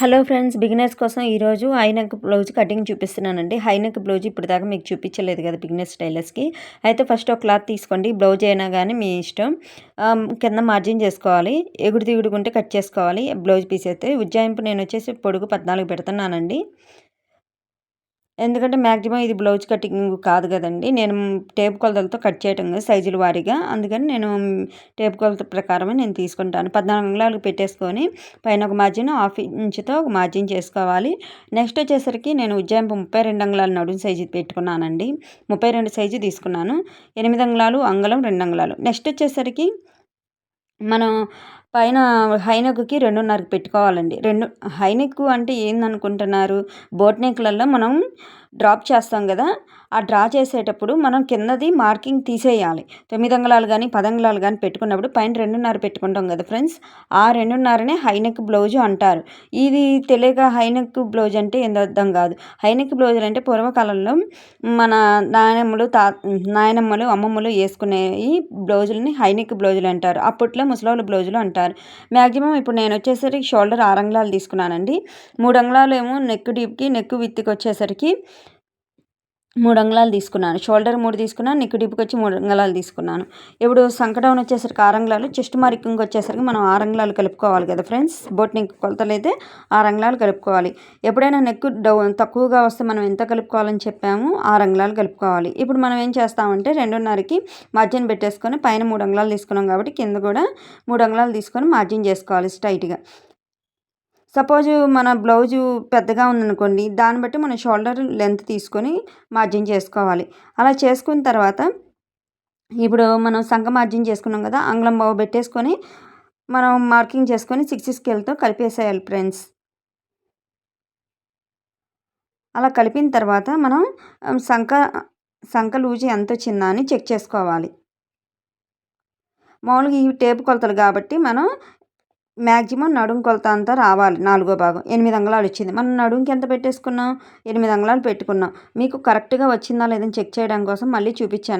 Hello friends beginners కోసం ఈరోజు high neck blouse cutting చూపిస్తున్నానండి. హైనెక్ బ్లౌజ్ ఇప్పుడు దాకా మీకు చూపించలేదు కదా బిగినర్స్ టైలర్స్కి అయితే ఫస్ట్ ఒక క్లాత్ తీసుకోండి. బ్లౌజ్ అయినా కానీ మీ ఇష్టం. కింద మార్జిన్ చేసుకోవాలి. ఎగుడు దిగుడుకుంటే కట్ చేసుకోవాలి. బ్లౌజ్ పీస్ అయితే ఉజ్జాయింపు నేను వచ్చేసి పొడుగు పద్నాలుగు పెడుతున్నానండి. ఎందుకంటే మ్యాక్సిమం ఇది బ్లౌజ్ కటింగ్ కాదు కదండి. నేను టేప్ కొలతలతో కట్ చేయటం సైజుల వారీగా. అందుకని నేను టేప్ కొలత ప్రకారమే నేను తీసుకుంటాను. పద్నాలుగు అంగుళాలు పెట్టేసుకొని పైన ఒక మార్జిన్ హాఫ్ ఇంచుతో ఒక మార్జిన్ చేసుకోవాలి. నెక్స్ట్ వచ్చేసరికి నేను ఉజ్జాయింపు ముప్పై రెండు అంగుళాల నడుము సైజు పెట్టుకున్నానండి. ముప్పై రెండు సైజు తీసుకున్నాను. ఎనిమిది అంగుళాలు అంగుళం రెండు అంగుళాలు. నెక్స్ట్ వచ్చేసరికి మనం పైన హైనెక్కి రెండున్నరకు పెట్టుకోవాలండి. రెండు హైనెక్ అంటే ఏందనుకుంటున్నారు? బోట్ నెక్లలో మనం డ్రాప్ చేస్తాం కదా ఆ డ్రా చేసేటప్పుడు మనం కిందది మార్కింగ్ తీసేయాలి. తొమ్మిది అంగుళాలు కానీ పదంగుళాలు కానీ పెట్టుకున్నప్పుడు పైన రెండున్నర పెట్టుకుంటాం కదా ఫ్రెండ్స్ ఆ రెండున్నరనే హైనెక్ బ్లౌజ్ అంటారు. ఇది తెలియక హైనెక్ బ్లౌజ్ అంటే ఎంత అర్థం కాదు. హైనెక్ బ్లౌజులు అంటే పూర్వకాలంలో మన నాయనమ్మలు తా నాయనమ్మలు అమ్మమ్మలు వేసుకునే ఈ బ్లౌజులని హైనెక్ బ్లౌజులు అంటారు. అప్పట్లో ముసలాళ్ళ బ్లౌజులు అంటారు. మ్యాక్సిమం ఇప్పుడు నేను వచ్చేసరికి షోల్డర్ ఆరు అంగుళాలు తీసుకున్నానండి. మూడు అంగుళాలు ఏమో నెక్ డీప్కి నెక్ విత్కి వచ్చేసరికి మూడు అంగుళాలు తీసుకున్నాను. షోల్డర్ మూడు తీసుకున్నాను. నెక్ డిప్కి వచ్చి మూడు అంగుళాలు తీసుకున్నాను. ఇప్పుడు సంకటౌన్ వచ్చేసరికి ఆరు అంగుళాలు చెస్ట్ మార్కింగ్ వచ్చేసరికి మనం ఆరు అంగుళాలు కలుపుకోవాలి కదా ఫ్రెండ్స్? బోట్ నెక్ కొలతలు అయితే ఆరు అంగుళాలు కలుపుకోవాలి. ఎప్పుడైనా నెక్ డౌ తక్కువగా వస్తే మనం ఎంత కలుపుకోవాలని చెప్పాము ఆరు అంగుళాలు కలుపుకోవాలి. ఇప్పుడు మనం ఏం చేస్తామంటే రెండున్నరకి మార్జిన్ పెట్టేసుకొని పైన మూడు అంగుళాలు తీసుకున్నాం కాబట్టి కింద కూడా మూడు అంగుళాలు తీసుకొని మార్జిన్ చేసుకోవాలి స్ట్రైట్గా. సపోజ్ మన బ్లౌజు పెద్దగా ఉందనుకోండి దాన్ని బట్టి మన షోల్డర్ లెంత్ తీసుకొని మార్జిన్ చేసుకోవాలి. అలా చేసుకున్న తర్వాత ఇప్పుడు మనం సంఖ మార్జిన్ చేసుకున్నాం కదా ఆంగ్లం బావు పెట్టేసుకొని మనం మార్కింగ్ చేసుకొని సిక్స్ స్కేల్తో కలిపేసేయాలి ఫ్రెండ్స్. అలా కలిపిన తర్వాత మనం సంఖ సంఖ లూజు ఎంత వచ్చిందా అని చెక్ చేసుకోవాలి. మామూలుగా ఈ టేపు కొలతలు కాబట్టి మనం మ్యాక్సిమం నడుం కొలత అంతా రావాలి. నాలుగో భాగం. ఎనిమిది అంగళాలు వచ్చింది. మనం నడుంకి ఎంత పెట్టేసుకున్నాం? ఎనిమిది అంగళాలు పెట్టుకున్నాం. మీకు కరెక్ట్గా వచ్చిందా? లేదని చెక్ చేయడం కోసం మళ్ళీ చూపించాను.